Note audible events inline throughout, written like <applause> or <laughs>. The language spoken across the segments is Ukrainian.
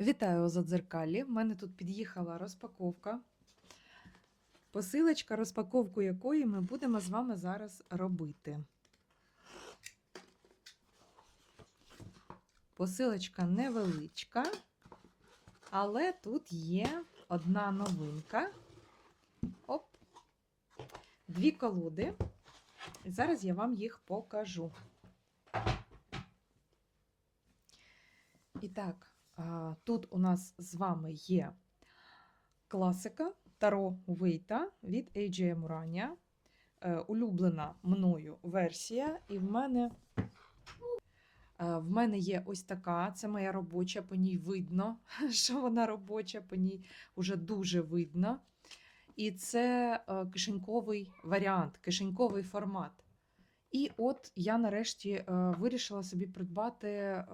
Вітаю у Задзеркалі. В мене тут під'їхала розпаковка. Посилочка, розпаковку якої ми будемо з вами зараз робити. Посилочка невеличка, але тут є одна новинка. Оп! Дві колоди. І зараз я вам їх покажу. І так, Тут у нас з вами є класика Таро Вейта від AJ Murania. Е, Улюблена мною версія, і в мене е, в мене є ось така, це моя робоча, по ній видно, <laughs> що вона робоча, по ній вже дуже видно. І це е, кишеньковий варіант, кишеньковий формат. І от я нарешті е, вирішила собі придбати, е,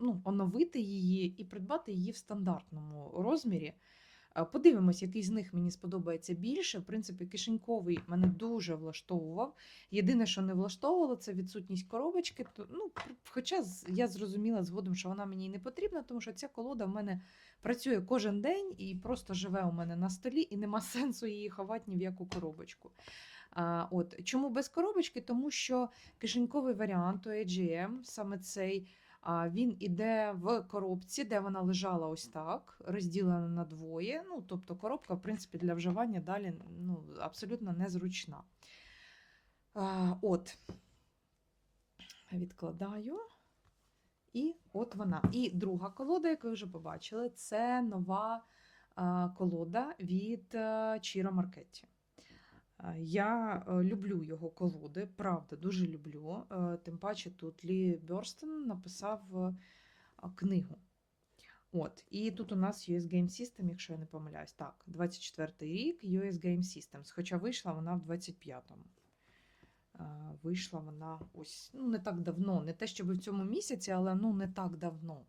ну, оновити її і придбати її в стандартному розмірі. Е, Подивимось, який з них мені сподобається більше. В принципі, кишеньковий мене дуже влаштовував. Єдине, що не влаштовувало, це відсутність коробочки. Ну, хоча я зрозуміла згодом, що вона мені й не потрібна, тому що ця колода в мене працює кожен день і просто живе у мене на столі, і нема <laughs> сенсу її ховати ні в яку коробочку. От. Чому без коробочки? Тому що кишеньковий варіант у AGM, саме цей, він іде в коробці, де вона лежала ось так, розділена на двоє. Ну, тобто коробка, в принципі, для вживання далі ну, абсолютно незручна. От. Відкладаю. І от вона. І друга колода, яку ви вже побачили, це нова колода від Чіро Маркетті. Е, Я е, люблю його колоди, правда, дуже люблю. Е, Тим паче тут Лі Бьорстен написав книгу. От, і тут у нас US Game System, якщо я не помиляюсь. Так, 24-й рік US Game Systems, хоча вийшла вона в 25-му. Е, Вийшла вона ось ну, не так давно. Не те, щоб в цьому місяці, але ну не так давно.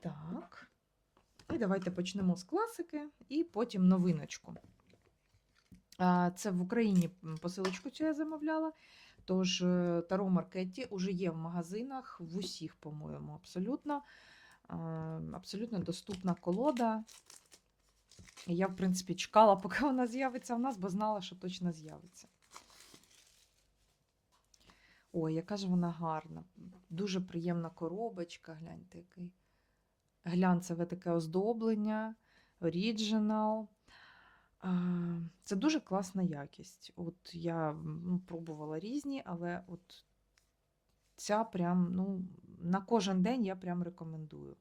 Так. І давайте почнемо з класики і потім новиночку. Це в Україні посилочку цю я замовляла. Тож е, Таро Маркетті вже є в магазинах, в усіх, по-моєму, абсолютно. Абсолютно доступна колода. Я, в принципі, чекала, <laughs> поки вона з'явиться в нас, бо знала, що точно з'явиться. Ой, яка ж вона гарна. Дуже приємна коробочка. Гляньте, який глянцеве таке оздоблення, оріджинал. Це дуже класна якість. От я м, пробувала різні, але от ця прям, ну, на кожен день я прям рекомендую.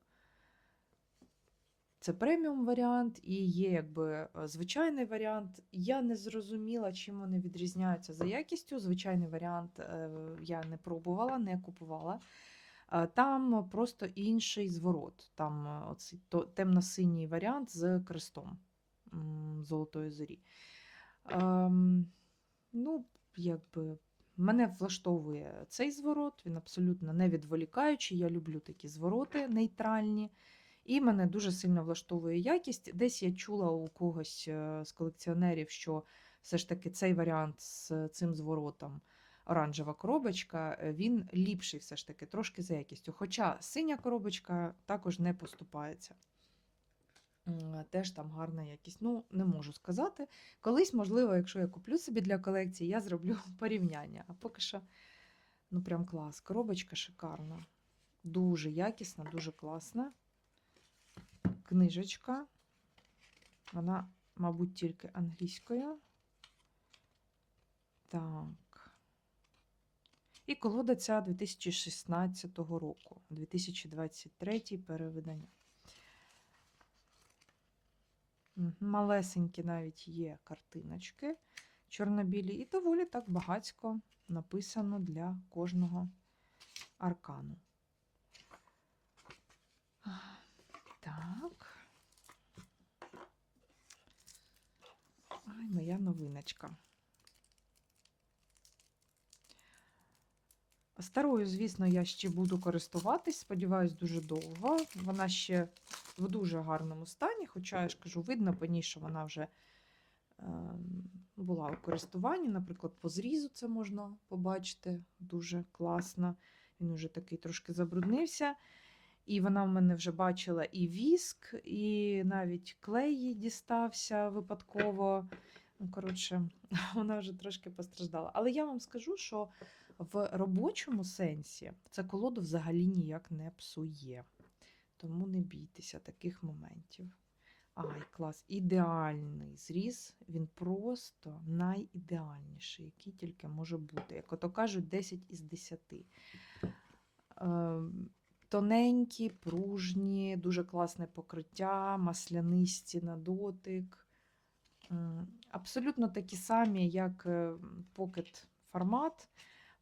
Це преміум варіант і є якби е, звичайний варіант. Я не зрозуміла, чим вони відрізняються за якістю. Звичайний варіант е, я не пробувала, не купувала. Е, Там просто інший зворот. Там оцей темно-синій варіант з крестом Золотої зорі. Ем, ну, якби. Мене влаштовує цей зворот, він абсолютно не відволікаючий. Я люблю такі звороти нейтральні. І мене дуже сильно влаштовує якість. Десь я чула у когось е, з колекціонерів, що все ж таки цей варіант з цим зворотом, оранжева коробочка, е, він ліпший все ж таки, трошки за якістю. Хоча синя коробочка також не поступається. Теж там гарна якість. Ну, не можу сказати. Колись, можливо, якщо я куплю собі для колекції, я зроблю <laughs> порівняння. А поки що, ну прям клас. Коробочка шикарна. Дуже якісна, дуже класна. Книжечка. Вона, мабуть, тільки англійською. Так. І колода ця 2016 року, 2023 перевидання. Малесенькі навіть є картиночки чорнобілі, і доволі так багацько написано для кожного аркану. Так. Ай, моя новиночка. Старою, звісно, я ще буду користуватись, сподіваюсь, дуже довго. Вона ще в дуже гарному стані, хоча я ж кажу, видно по ній, що вона вже ем, була у користуванні. Наприклад, по зрізу це можна побачити дуже класно. Він вже такий трошки забруднився. І вона в мене вже бачила і віск, і навіть клей їй дістався випадково. Ну, коротше, <laughs> вона вже трошки постраждала. Але я вам скажу, що в робочому сенсі це колоду взагалі ніяк не псує. Тому не бійтеся таких моментів. Ай, клас, ідеальний зріз, він просто найідеальніший, який тільки може бути. Як ото кажуть, 10 із 10. Ем, Тоненькі, пружні, дуже класне покриття, маслянисті на дотик. Абсолютно такі самі, як е, Pocket формат.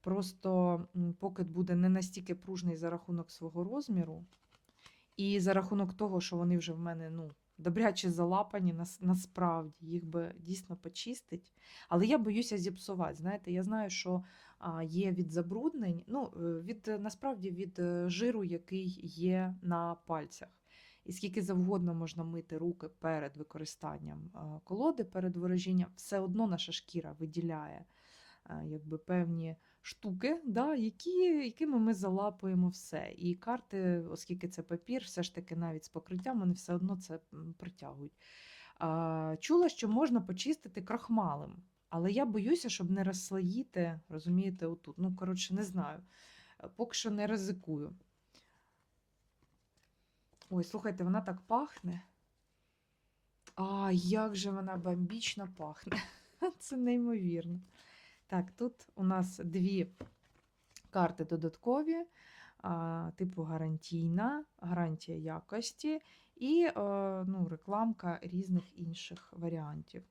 Просто Pocket буде не настільки пружний за рахунок свого розміру. І за рахунок того, що вони вже в мене ну, добряче залапані, нас, насправді їх би дійсно почистить. Але я боюся зіпсувати. Знаєте, я знаю, що є від забруднень, ну, е, від, е, насправді від е, жиру, який є на пальцях. І скільки завгодно можна мити руки перед використанням колоди, перед ворожінням, все одно наша шкіра виділяє якби, певні штуки, да, які, якими ми залапуємо все. І карти, оскільки це папір, все ж таки навіть з покриттям, вони все одно це притягують. Чула, що можна почистити крахмалем. Але я боюся, щоб не розслоїти, розумієте, отут. Ну, коротше, не знаю. Е, Поки що не ризикую. Ой, слухайте, вона так пахне. А, як же вона бомбічно пахне. <laughs> Це неймовірно. Так, тут у нас дві карти додаткові, типу гарантійна, гарантія якості і е, ну, рекламка різних інших варіантів.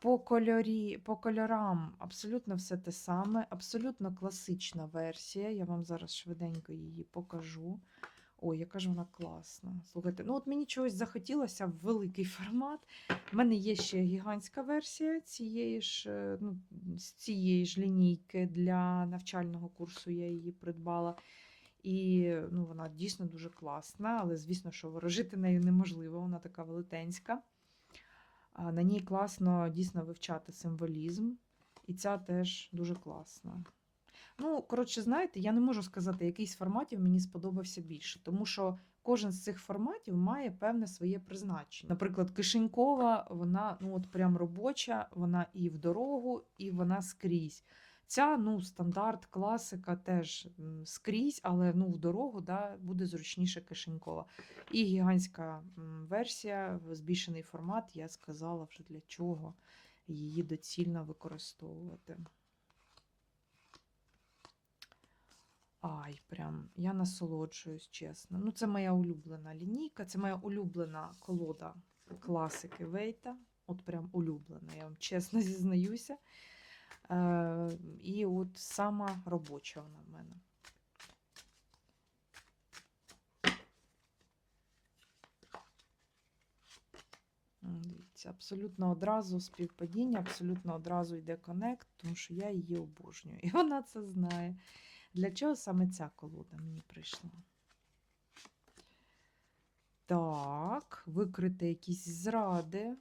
По, кольорі, по кольорам абсолютно все те саме, абсолютно класична версія. Я вам зараз швиденько її покажу. Ой, яка ж вона класна. Слухайте, ну от мені чогось захотілося в великий формат. У мене є ще гігантська версія цієї ж, е, ну, з цієї ж лінійки для навчального курсу я її придбала. І ну, вона дійсно дуже класна, але звісно, що ворожити нею неможливо, вона така велетенська. На ній класно дійсно вивчати символізм, і ця теж дуже класна. Ну, коротше, знаєте, я не можу сказати, який з форматів мені сподобався більше, тому що кожен з цих форматів має певне своє призначення. Наприклад, кишенькова, вона ну от прям робоча, вона і в дорогу, і вона скрізь. Ця ну, стандарт, класика теж скрізь, але ну, в дорогу да, буде зручніше кишенькова. І гігантська версія, збільшений формат, я сказала вже для чого її доцільно використовувати. Ай, прям я насолоджуюсь, чесно. Ну, це моя улюблена лінійка, це моя улюблена колода класики Вейта. От прям улюблена, я вам чесно <laughs> зізнаюся. Е, і от сама робоча вона в мене. Дивіться, абсолютно одразу співпадіння, абсолютно одразу йде коннект, тому що я її обожнюю. <laughs> І вона це знає. Для чого саме ця колода мені прийшла? Так, викрити якісь зради.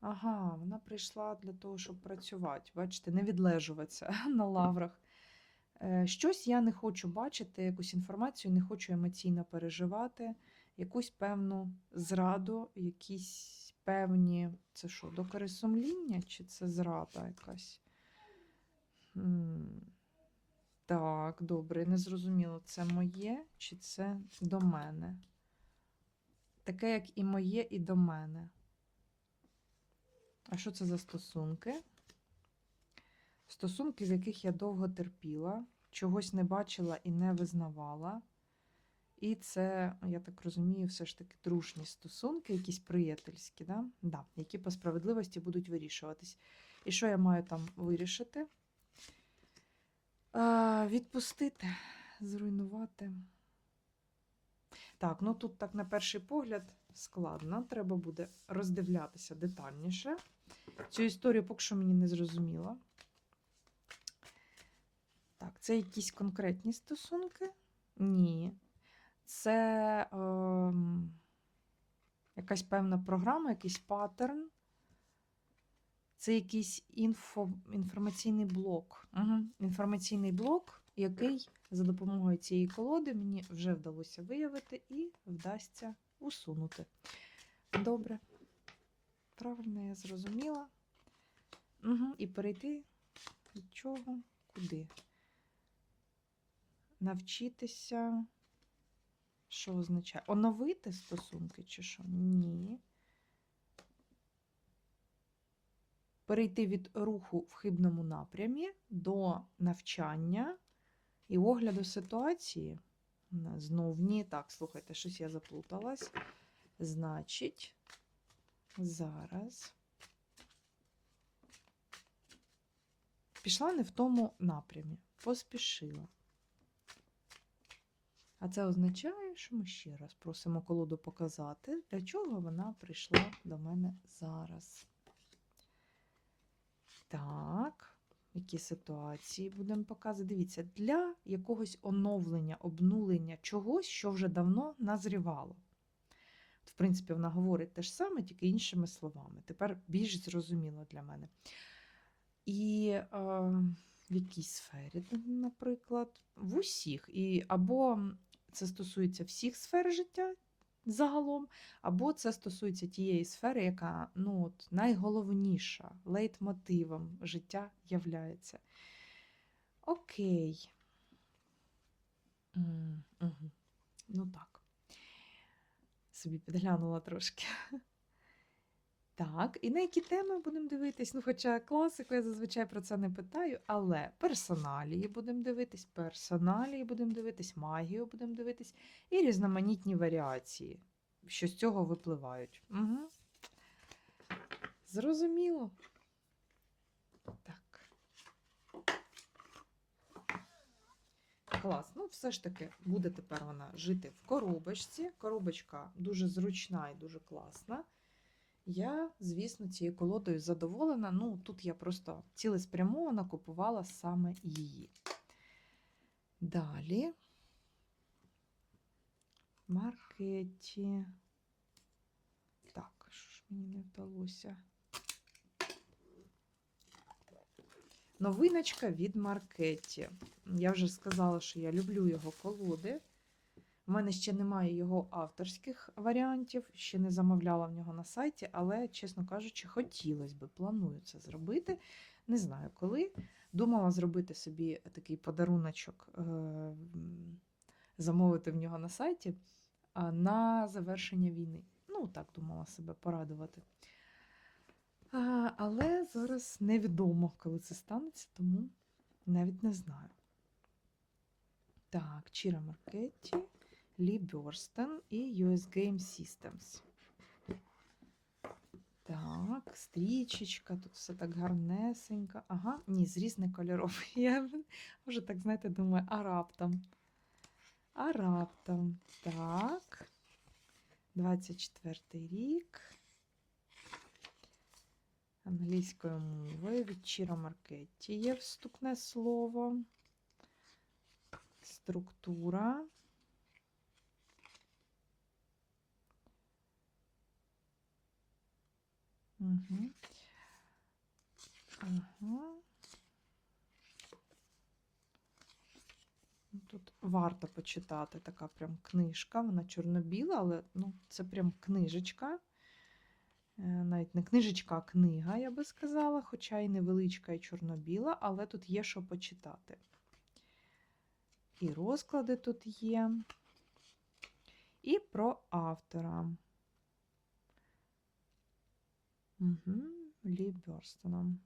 Ага, вона прийшла для того, щоб працювати. Бачите, не відлежуватися <laughs> на лаврах. Е, Щось я не хочу бачити, якусь інформацію, не хочу емоційно переживати, якусь певну зраду, якісь певні. Це що, докори сумління, чи це зрада якась? М, Так, добре, не зрозуміло, це моє чи це до мене? Таке, як і моє, і до мене. А що це за стосунки? Стосунки, з яких я довго терпіла, чогось не бачила і не визнавала. І це, я так розумію, все ж таки дружні стосунки, якісь приятельські, да? Да, які по справедливості будуть вирішуватись. І що я маю там вирішити? А, відпустити, зруйнувати. Так, ну тут так на перший погляд складно. Треба буде роздивлятися детальніше. Цю історію поки що мені не зрозуміло. Так, це якісь конкретні стосунки? Ні. Це ем, якась певна програма, якийсь паттерн. Це якийсь інфо, інформаційний блок. Угу. Інформаційний блок який за допомогою цієї колоди мені вже вдалося виявити і вдасться усунути. Добре. Правильно я зрозуміла. Угу. І перейти від чого? Куди? Навчитися. Що означає? Оновити стосунки чи що? Ні. Перейти від руху в хибному напрямі до навчання і огляду ситуації. Знов ні. Так, слухайте, щось я заплуталась. Значить, зараз. Пішла не в тому напрямі, поспішила. А це означає, що ми ще раз просимо колоду показати, для чого вона прийшла до мене зараз. Так, які ситуації будемо показувати. Дивіться, для якогось оновлення, обнулення чогось, що вже давно назрівало. В принципі, вона говорить те ж саме, тільки іншими словами. Тепер більш зрозуміло для мене. І е, в якій сфері, наприклад, в усіх. І або це стосується всіх сфер життя загалом, або це стосується тієї сфери, яка ну, от, найголовніша, лейтмотивом життя являється. Окей. Угу. Ну так. Собі підглянула трошки. <laughs> Так, і на які теми будемо дивитись? Ну, хоча класику я зазвичай про це не питаю, але персоналії будемо дивитись, персоналії будемо дивитись, магію будемо дивитись і різноманітні варіації, що з цього випливають. Угу. Зрозуміло. Так. Клас. Ну, все ж таки, буде тепер вона жити в коробочці. Коробочка дуже зручна і дуже класна. Я, звісно, цією колодою задоволена. Ну, тут я просто цілеспрямовано купувала саме її. Далі маркеті. Так, що ж мені не вдалося? Новиночка від Маркеті. Я вже сказала, що я люблю його колоди. У мене ще немає його авторських варіантів, ще не замовляла в нього на сайті, але, чесно кажучи, хотілося б, планую це зробити. Не знаю коли. Думала зробити собі такий подаруночок, е, замовити в нього на сайті на завершення війни. Ну, так думала себе порадувати. Але зараз невідомо, коли це станеться, тому навіть не знаю. Так, Чіра Маркетті. Лі Бьорстен і US Game Systems. Так, стрічечка, тут все так гарнесенько. Ага, ні, з різних кольорів. <laughs> Я вже так, знаєте, думаю, а раптом. А раптом. Так. 24 рік. Англійською мовою від Чіро Маркетті є вступне слово. Структура. Угу. Ага. Тут варто почитати така прям книжка. Вона чорно-біла, але ну, це прям книжечка. Е, навіть не книжечка, а книга, я би сказала, хоча і невеличка, і чорно-біла, але тут є що почитати. І розклади тут є. І про автора. Угу. Лі Бёрстоном.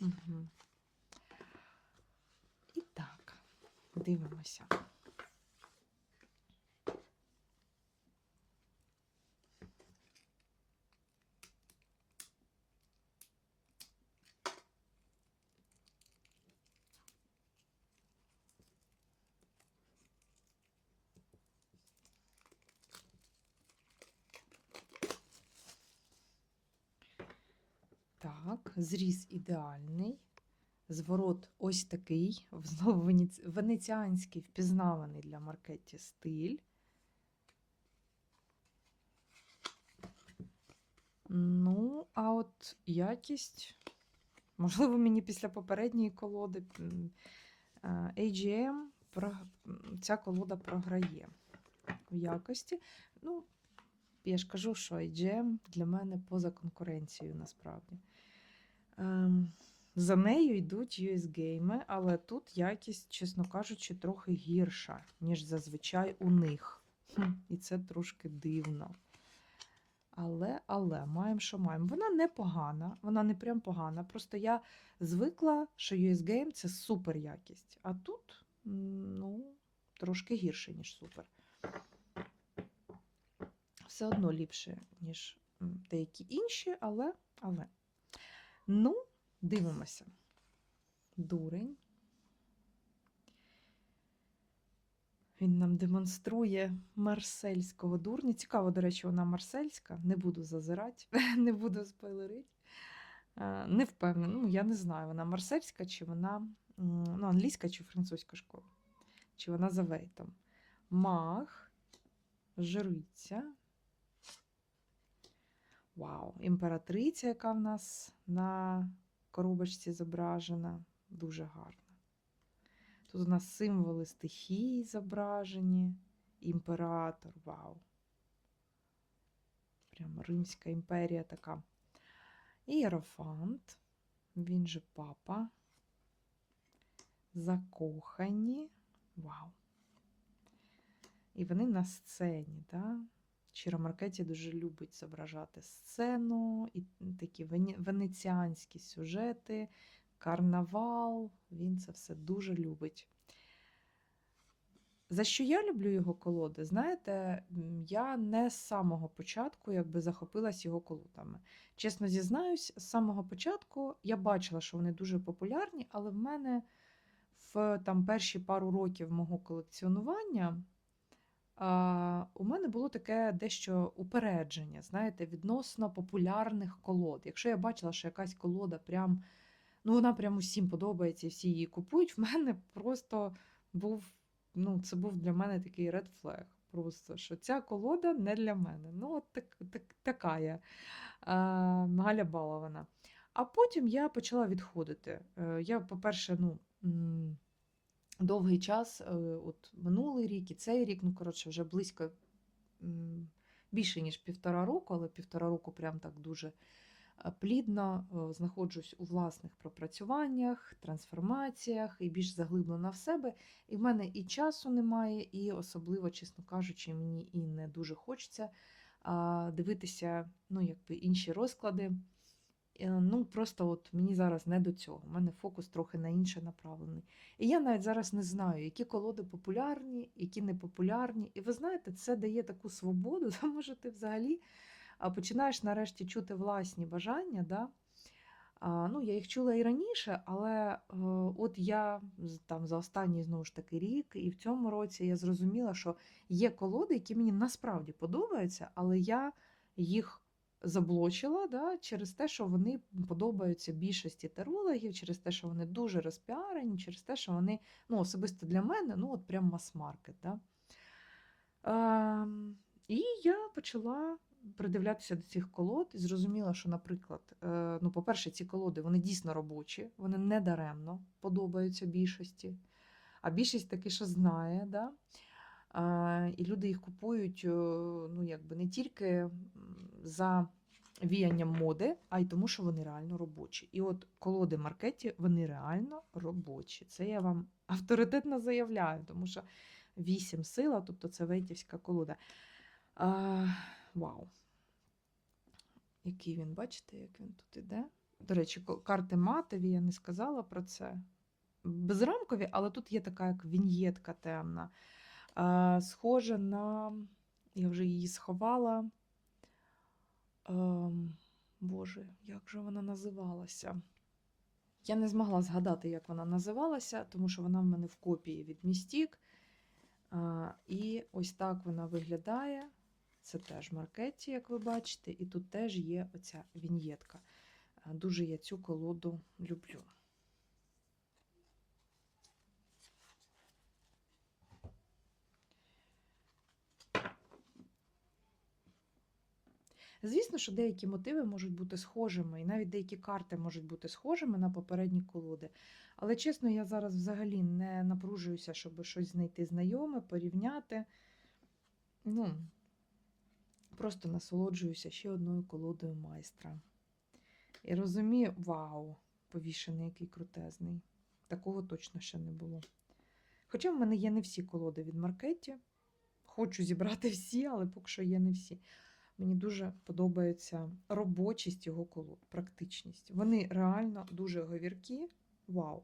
Угу. І так, дивимося. Так, зріз ідеальний. Зворот ось такий, <laughs> знову венеціанський впізнаваний для маркеті стиль. Ну, а от якість. Можливо, мені після попередньої колоди а, AGM ця колода програє в якості. Ну, я ж кажу, що AGM для мене поза конкуренцією насправді. Ем, за нею йдуть US-гейми, але тут якість, чесно кажучи, трохи гірша, ніж зазвичай у них. І це трошки дивно. Але, але, маємо, що маємо. Вона не погана, вона не прям погана. Просто я звикла, що US Game це супер якість. А тут, ну, трошки гірше, ніж супер. Все одно ліпше, ніж деякі інші, але, але. Ну, дивимося. Дурень. Він нам демонструє марсельського дурня. Цікаво, до речі, вона марсельська. Не буду зазирати, <laughs> не буду спойлерити. Е, Не впевнена. Ну, я не знаю, вона марсельська, чи вона ну, англійська чи французька школа. Чи вона за вейтом. Маг, жриця. Вау, імператриця, яка в нас на коробочці зображена. Дуже гарна. Тут у нас символи стихії зображені. Імператор, вау. Прямо Римська імперія така. Іерофант, він же папа. Закохані. Вау. І вони на сцені, да? Чиро Маркеті дуже любить зображати сцену, і такі венеціанські сюжети, карнавал. Він це все дуже любить. За що я люблю його колоди? Знаєте, я не з самого початку якби захопилась його колодами. Чесно зізнаюсь, з самого початку я бачила, що вони дуже популярні, але в мене в там, перші пару років мого колекціонування у мене було таке дещо упередження, знаєте, відносно популярних колод. Якщо я бачила, що якась колода прям, ну вона прям усім подобається, і всі її купують, <laughs> в мене просто був, ну, це був для мене такий red flag. Просто що ця колода не для мене. Ну, от так, так, така я Галя балована. А потім я почала відходити. Е, Я, по-перше, ну. Довгий час, е, от минулий рік і цей рік, ну коротше, вже близько більше ніж півтора року, але півтора року прям так дуже е, плідно е, знаходжусь у власних пропрацюваннях, трансформаціях і більш заглиблена в себе. І в мене і часу немає, і особливо, чесно кажучи, мені і не дуже хочеться дивитися ну, якби інші розклади. Е, Ну, просто от мені зараз не до цього. У мене фокус трохи на інше направлений. І я навіть зараз не знаю, які колоди популярні, які не популярні. І ви знаєте, це дає таку свободу, <laughs> тому що ти взагалі починаєш нарешті чути власні бажання. Да? Ну, я їх чула і раніше, але е, от я там за останній знову ж таки рік, і в цьому році я зрозуміла, що є колоди, які мені насправді подобаються, але я їх заблочила да, через те, що вони подобаються більшості тарологів, через те, що вони дуже розпіарені, через те, що вони ну, особисто для мене ну, от прям мас-маркет. Да. Ем, і я почала придивлятися до цих колод і зрозуміла, що, наприклад, е, ну, по-перше, ці колоди вони дійсно робочі, вони не даремно подобаються більшості. А більшість таки, що знає, да? І люди їх купують е, ну, якби не тільки за віянням моди, а й тому, що вони реально робочі. І от колоди маркеті вони реально робочі. Це я вам <laughs> авторитетно заявляю, тому що 8 сила, тобто це вейтівська колода. А, вау. Який він, бачите, як він тут іде? До речі, карти матові, я не сказала про це. Безрамкові, але тут є така як віньєтка темна. Схожа на. Я вже її сховала. Ем, Боже, як же вона називалася? Я не змогла згадати, як вона називалася, тому що вона в мене в копії від Містік. І ось так вона виглядає. Це теж маркеті, як ви бачите, і тут теж є оця віньєтка. Дуже я цю колоду люблю. Звісно, що деякі мотиви можуть бути схожими, і навіть деякі карти можуть бути схожими на попередні колоди. Але чесно, я зараз взагалі не напружуюся, щоб щось знайти знайоме, порівняти. Ну, просто насолоджуюся ще одною колодою майстра. І розумію, вау, повішений, який крутезний. Такого точно ще не було. Хоча в мене є не всі колоди від Маркеті. Хочу зібрати всі, але поки що є не всі. Мені дуже подобається робочість його колод, практичність. Вони реально дуже говіркі. Вау.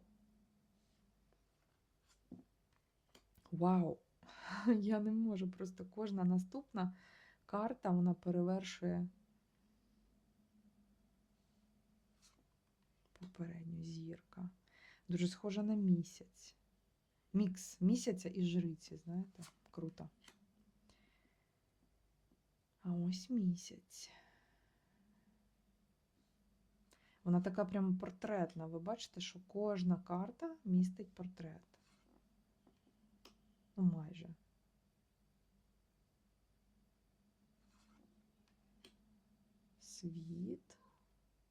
Вау! <laughs> Я не можу. Просто кожна наступна карта вона перевершує попередню зірка. Дуже схожа на місяць. Мікс місяця і жриці, знаєте, круто. А ось місяць. Вона така прям портретна. Ви бачите, що кожна карта містить портрет. Ну, майже. Світ.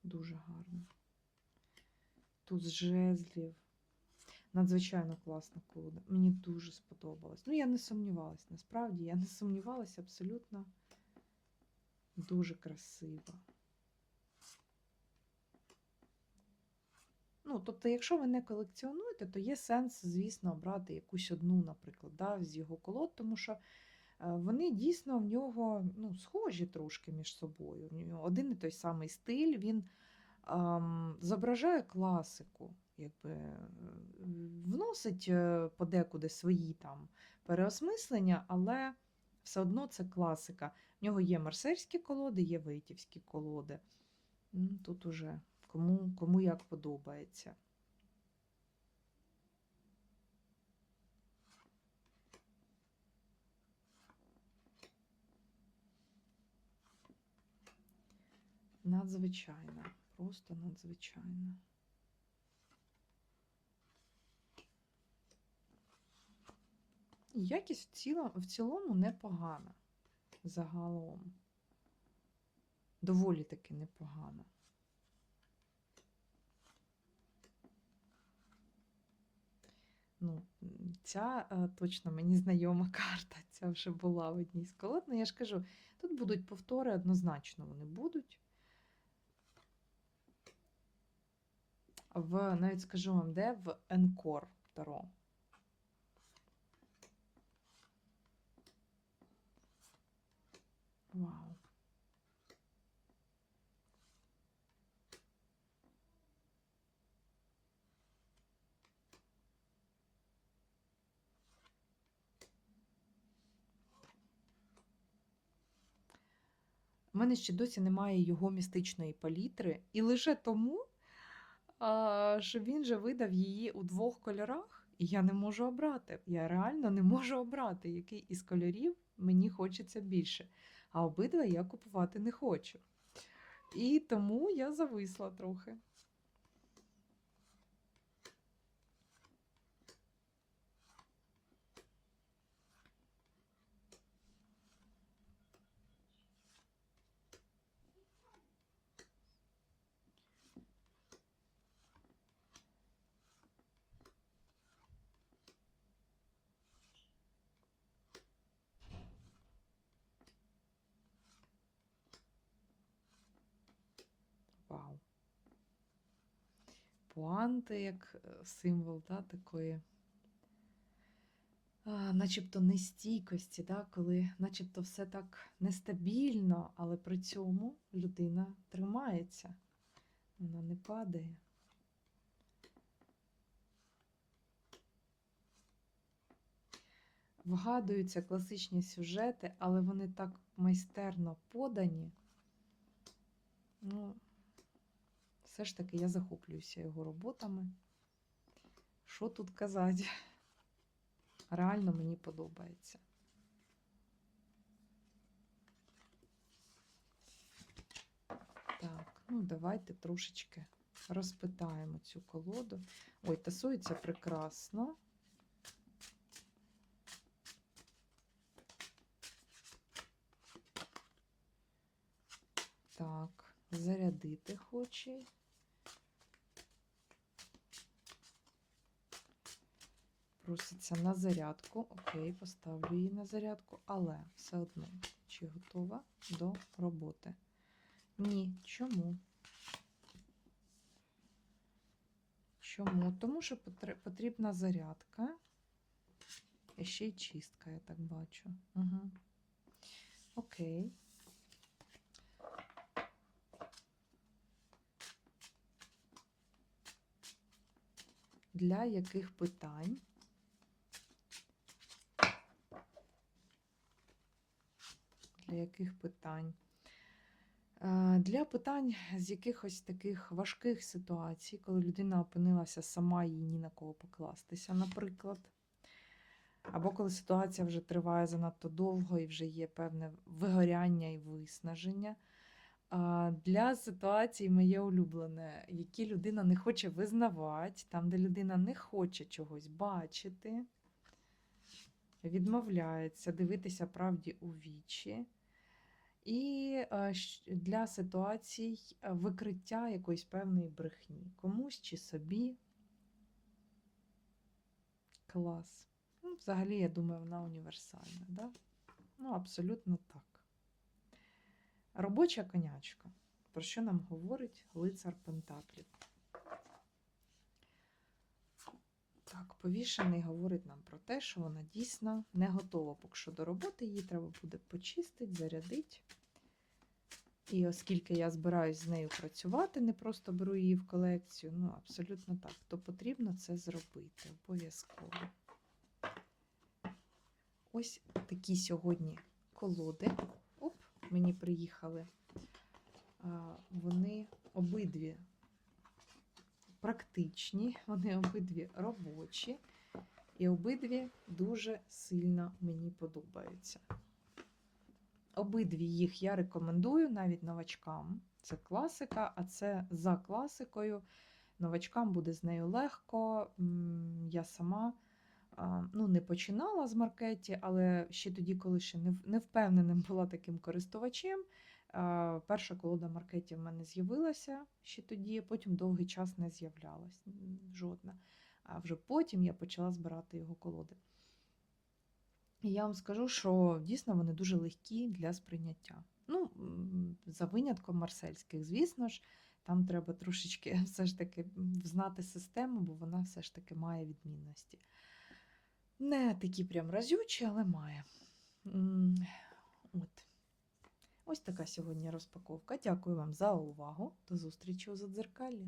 Дуже гарно. Тут жезлів. Надзвичайно класна колода. Мені дуже сподобалось. Ну, я не сумнівалась, насправді, я не сумнівалася абсолютно. Дуже красиво. Ну, тобто, якщо ви не колекціонуєте, то є сенс, звісно, обрати якусь одну, наприклад, да, з його колод, тому що е, вони дійсно в нього ну, схожі трошки між собою. Один і той самий стиль, він ем, зображає класику, якби е, вносить е, подекуди свої там переосмислення, але все одно це класика. В нього є марсельські колоди, є вейтівські колоди. Тут уже кому, кому як подобається. Надзвичайно, просто надзвичайно. Якість цілому, в цілому непогана загалом. Доволі таки непогана. Ну, ця е, точно мені знайома <laughs> карта. Ця вже була в одній з колод. Ну, я ж кажу, тут будуть повтори, однозначно вони будуть. В, навіть скажу вам, де в Енкор Таро. Вау. У мене ще досі немає його містичної палітри, і лише тому, що він же видав її у двох кольорах, і я не можу обрати. Я реально не можу обрати, який із кольорів мені хочеться більше. А обидва я купувати не хочу. І тому я зависла трохи. Вау. Пуанти як е, символ да, такої, а, начебто нестійкості, да, коли начебто все так нестабільно, але при цьому людина тримається, вона не падає. Вгадуються класичні сюжети, але вони так майстерно подані. Ну, все ж таки я захоплююся його роботами. Що тут казати? Реально мені подобається. Так, ну давайте трошечки розпитаємо цю колоду. Ой, тасується прекрасно. Так, зарядити хоче. Проситься на зарядку. Окей, поставлю її на зарядку, але все одно, чи готова до роботи? Ні. Чому? Чому? Тому що потрібна зарядка. І ще й чистка, я так бачу. Угу. Окей. Для яких питань? Яких питань? Е, Для питань з якихось таких важких ситуацій, коли людина опинилася сама їй ні на кого покластися, наприклад. Або коли ситуація вже триває занадто довго і вже є певне вигоряння і виснаження. Для ситуацій моє улюблене, які людина не хоче визнавати, там, де людина не хоче чогось бачити, відмовляється дивитися правді у вічі. І е, для ситуацій е, викриття якоїсь певної брехні. Комусь чи собі. Клас. Ну, взагалі, я думаю, вона універсальна. Да? Ну, абсолютно так. Робоча конячка. Про що нам говорить лицар Пентаклів? Так, повішений говорить нам про те, що вона дійсно не готова поки що до роботи. Її треба буде почистити, зарядити. І оскільки я збираюсь з нею працювати, не просто беру її в колекцію, ну, абсолютно так, то потрібно це зробити обов'язково. Ось такі сьогодні колоди. Оп, мені приїхали. Вони обидві практичні, вони обидві робочі, і обидві дуже сильно мені подобаються. Обидві їх я рекомендую навіть новачкам. Це класика, а це за класикою. Новачкам буде з нею легко. Я сама ну, не починала з маркеті, але ще тоді, коли ще не впевненим була таким користувачем. Перша колода маркеті в мене з'явилася ще тоді, потім довгий час не з'являлась жодна. А вже потім я почала збирати його колоди. І я вам скажу, що дійсно вони дуже легкі для сприйняття. Ну, за винятком марсельських, звісно ж, там треба трошечки <laughs> все ж таки знати систему, бо вона все ж таки має відмінності. Не такі прям разючі, але має. От. Ось така сьогодні розпаковка. Дякую вам за увагу. До зустрічі у задзеркалі.